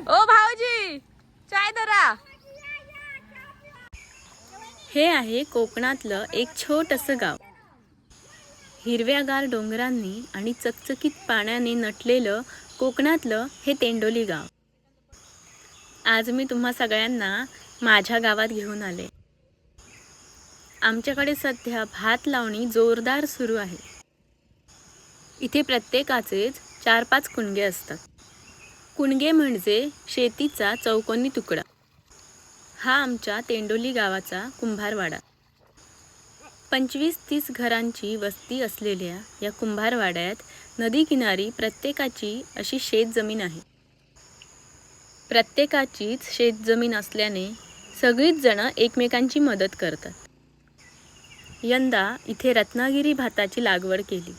ओ भाऊजी चाय धरा. हे आहे कोकणातलं एक छोटंसं गाव. हिरव्यागार डोंगरांनी आणि चकचकीत पाण्याने नटलेलं कोकणातलं हे तेंडोली गाव. आज मी तुम्हा सगळ्यांना माझ्या गावात घेऊन आले. आमच्याकडे सध्या भात लावणी जोरदार सुरू आहे. इथे प्रत्येकाचेच चार पाच कुणगे असतात. कुणगे म्हणजे शेतीचा चौकोनी तुकडा. हा आमच्या तेंडोली गावाचा कुंभारवाडा. पंचवीस तीस घरांची वस्ती असलेल्या या कुंभारवाड्यात नदीकिनारी प्रत्येकाची अशी शेतजमीन आहे. प्रत्येकाचीच शेतजमीन असल्याने सगळीच जणं एकमेकांची मदत करतात. यंदा इथे रत्नागिरी भाताची लागवड केली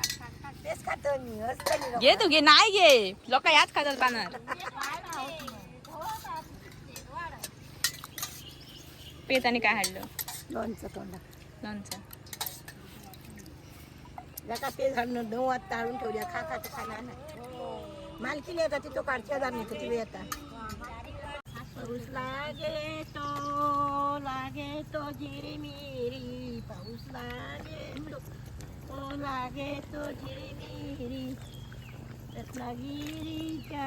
तेच खातो मी असतं मी घे तू घे. नाही घे. लोक याच खातात पानात पेताने काय हाडलं? लोणचं तोंडा. लोणचं. जका ते झाडणं नऊ वाजता ताळून ठेवल्या खा खा तर खाणार नाही मालकीने येतात तिथं काढच्या नाही किती वेळ येतात पाऊस लागे तो लागे तो झिरमिरी पाऊस लागे. तो लागे तो झिरमिरी रत्नागिरीच्या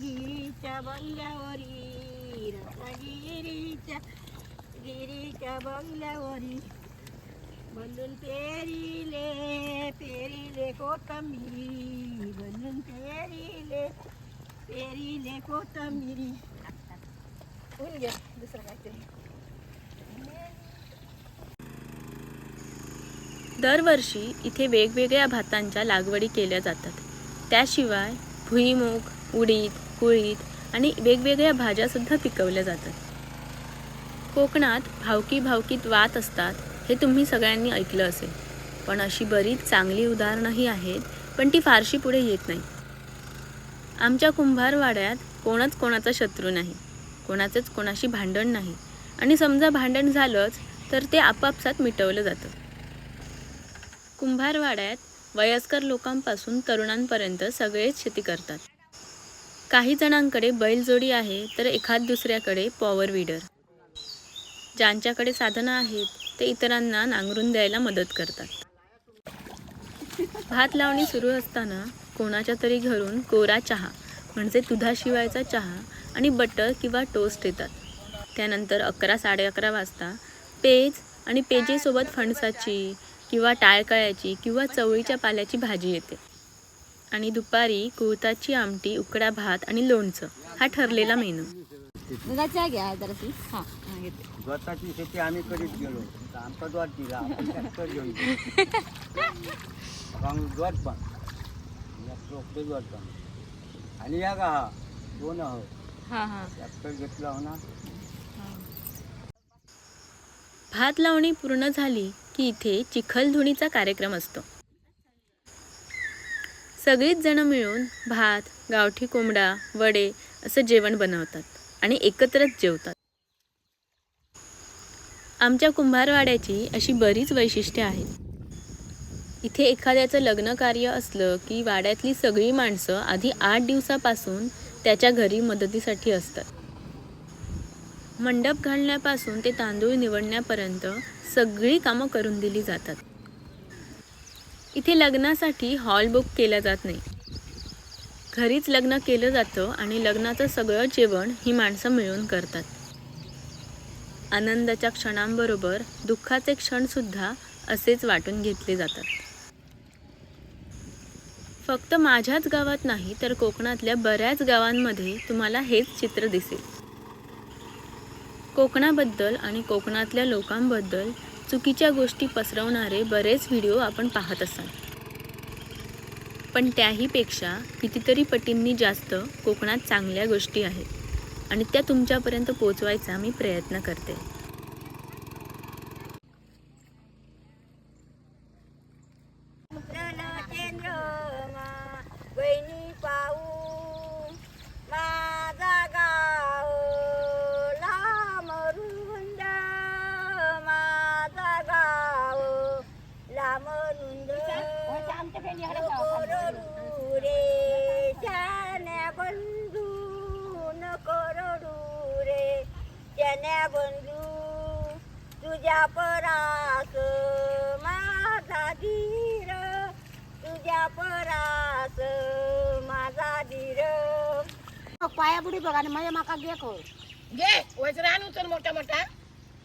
गिरीच्या बंगल्यावरी. रत्नागिरीच्या गिरीच्या बंगल्यावरी. बनून पेरिले पेरिले कोथंबिरी. बनून पेरिले पेरिले कोथंबिरी. होऊन घ्या दुसरं काहीतरी. दरवर्षी इथे वेगवेगळ्या भातांच्या लागवडी केल्या जातात. त्याशिवाय भुईमूग उडीद कुळीद आणि वेगवेगळ्या भाज्यासुद्धा पिकवल्या जातात. कोकणात भावकी भावकीत वात असतात हे तुम्ही सगळ्यांनी ऐकलं असेल. पण अशी बरीच चांगली उदाहरणंही आहेत पण ती फारशी पुढे येत नाही. आमच्या कुंभारवाड्यात कोणच कोणाचा शत्रू नाही. कोणाचंच कोणाशी भांडण नाही. आणि समजा भांडण झालंच तर ते आपापसात मिटवलं जातं. कुंभारवाड्यात वयस्कर लोकांपासून तरुणांपर्यंत सगळेच शेती करतात. काही जणांकडे बैलजोडी आहे तर एखाद दुसऱ्याकडे पॉवर विडर ज्यांच्याकडे साधनं आहेत ते इतरांना नांगरून द्यायला मदत करतात. भात लावणी सुरू असताना कोणाच्या तरी घरून कोरा चहा म्हणजे दुधाशिवायचा चहा आणि बटर किंवा टोस्ट येतात. त्यानंतर अकरा साडे अकरा वाजता पेज आणि पेजेसोबत फणसाची किंवा टाळकळ्याची किंवा चवळीच्या पाल्याची भाजी येते. आणि दुपारी कुळताची आमटी उकडा भात आणि लोणचं हा ठरलेला मेनू. दुधाच्या घ्या जराशी हां घेते. स्वतःची शेती आम्ही करीत गेलो तर आमचा द्वार दिला. आपण ट्रॅक्टर घेऊन गेलो. मग द्वार पण. ट्रॅक्टर द्वार पण. आणि या का? हा दोन हो हां हां. ट्रॅक्टर घेतला हो. ना भात लावणी पूर्ण झाली की इथे चिखलधुणीचा कार्यक्रम असतो. सगळीच जण मिळून भात गावठी कोंबडा वडे असं जेवण बनवतात आणि एकत्रच जेवतात. आमच्या कुंभारवाड्याची अशी बरीच वैशिष्ट्ये आहेत. इथे एखाद्याचं लग्न कार्य असलं की वाड्यातली सगळी माणसं आधी आठ दिवसापासून त्याच्या घरी मदतीसाठी असतात. मंडप घालण्यापासून ते तांदूळ निवडण्यापर्यंत सगळी कामं करून दिली जातात. इथे लग्नासाठी हॉल बुक केला जात नाही. घरीच लग्न केलं जातं आणि लग्नाचं सगळं जेवण ही माणसं मिळून करतात. आनंदाच्या क्षणांबरोबर दुःखाचे क्षणसुद्धा असेच वाटून घेतले जातात. फक्त माझ्याच गावात नाही तर कोकणातल्या बऱ्याच गावांमध्ये तुम्हाला हेच चित्र दिसेल. कोकणाबद्दल आणि कोकणातल्या लोकांबद्दल चुकीच्या गोष्टी पसरवणारे बरेच व्हिडिओ आपण पाहत असाल. पण त्याहीपेक्षा कितीतरी पटींनी जास्त कोकणात चांगल्या गोष्टी आहेत आणि त्या तुमच्यापर्यंत पोचवायचा मी प्रयत्न करते. गण्या बंधू तुझ्या परास माझा धीर तुझ्या परास माझा धीर. पाया बुडी बघा आणि माझ्या माका घे खो. घे वयच रान उचल मोठा मोठा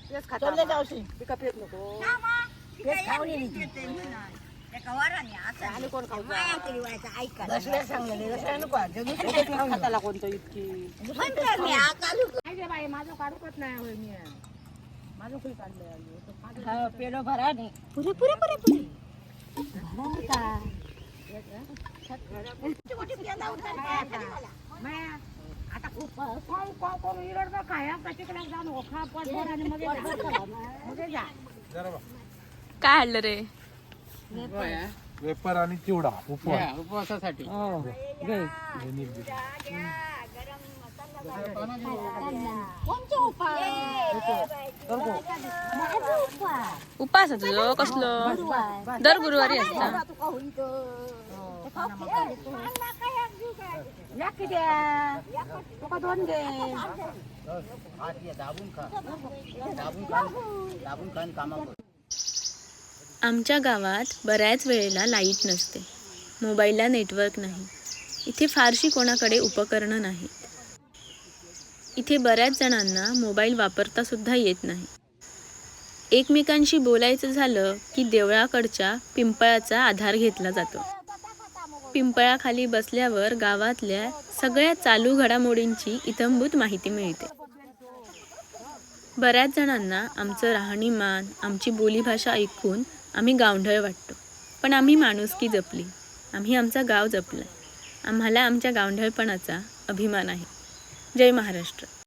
तेच खाता जाऊशी पिका पेत नको. तेच खाऊ आणि कोण खाऊ दसऱ्या सांगले दसऱ्या नको हाताला कोणतं इतकी? माझं काढूकच नाही होय मी. माझं काही काढलंय पेलो भरा नाही पुरे पुरे पुरे पुरे. आता खूप इरड बा काय तिकडे जाऊन आणि मग मग जा. काय आणलं रे? वेपर आणि चिवडा उपवास. उपवासासाठी. उपास आहे तुझं कसलो? दर गुरुवारी असता. या की द्या? तुका दोन दे. दाबून खा. दाबून खा. दाबून खान कामा कर आमच्या गावात बऱ्याच वेळेला लाइट नसते. मोबाईलला नेटवर्क नाही. इथे फारशी कोणाकडे उपकरणं नाहीत. इथे बऱ्याच जणांना मोबाईल वापरता सुद्धा येत नाही. एकमेकांशी बोलायचं झालं की देवळाकडच्या पिंपळाचा आधार घेतला जातो. पिंपळाखाली बसल्यावर गावातल्या सगळ्या चालू घडामोडींची इतंभूत माहिती मिळते. बऱ्याच जणांना आमचं राहणीमान आमची बोलीभाषा ऐकून आम्ही गावढळ वाटतो. पण आम्ही माणुसकी जपली? आम्ही आमचा गाव जपला आम्हाला आमच्या गावढळपणाचा अभिमान आहे. जय महाराष्ट्र.